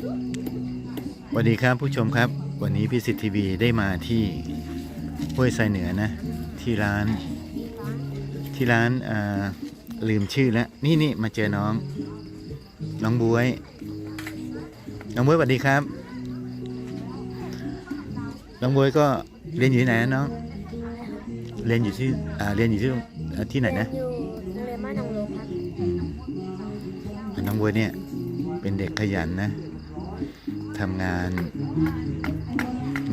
สวัสดีครับผู้ชมครับ วันนี้พิสิทธิ์ทีวีได้มาที่ห้วยไซเหนือนะ ที่ร้าน ที่ร้านอ่าลืมชื่อแล้ว นี่นี่มาเจอน้อง น้องบวย น้องบวยสวัสดีครับ น้องบวยก็เรียนอยู่ที่ไหนนะน้องเรียนอยู่ที่อ่าเรียนอยู่ที่โรงอ่าที่ไหนนะอยู่โรงเรียนบ้านหนองโลครับอืมน้องบวยเนี่ยเป็นเด็กขยันนะ ทำงาน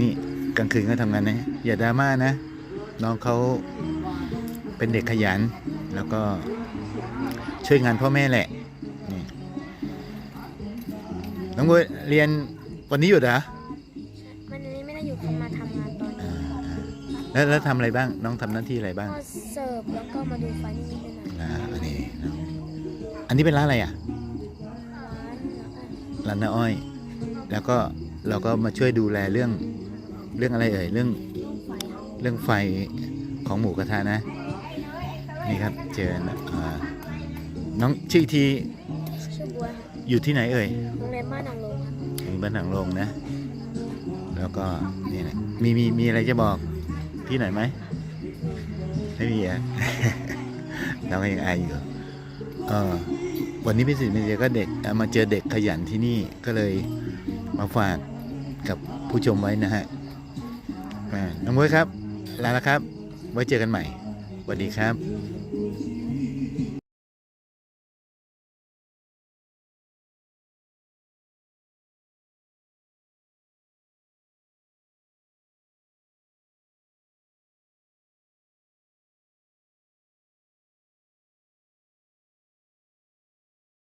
นี่กลางคืนก็ทำงานนะ อย่าดราม่านะ น้องเขาเป็นเด็กขยัน แล้วก็ช่วยงานพ่อแม่แหละนี่น้องบวยเรียนวันนี้หยุดเหรอวันนี้ไม่ได้อยู่เขามาทำงานตอนอ่าแล้วแล้วทำอะไรบ้าง น้องทำหน้าที่อะไรบ้างก็เสิร์ฟแล้วก็มาดูไฟนิดๆหน่อยอ่าอันนี้น้องอันนี้เป็นร้านอะไรอะๆร้านแล้วก็ร้านน้าอ้อย แล้วก็เราก็มาช่วยดูแลเรื่องเรื่องอะไรเอ่ยเรื่องไฟครับเรื่องไฟของหมูกระทะนะ นี่ครับเจอนะอ่าน้องชื่ออีกทีชื่อบัวครับอยู่ที่ไหนเอ่ยโรงเรียนบ้านหนองโลครับอยู่บ้านหนังโรงนะ แล้วก็นี่นะมีมีมีอะไรจะบอกพี่หน่อยไหมไม่มีอะ เราก็ยังอายอยู่เออ วันนี้พี่สิทธิ์มีเจก็เด็กมาเจอเด็กขยันที่นี่ก็เลยมาฝากกับผู้ชมไว้นะฮะน้องมวยครับลาแล้วครับ ไว้เจอกันใหม่สวัสดีครับ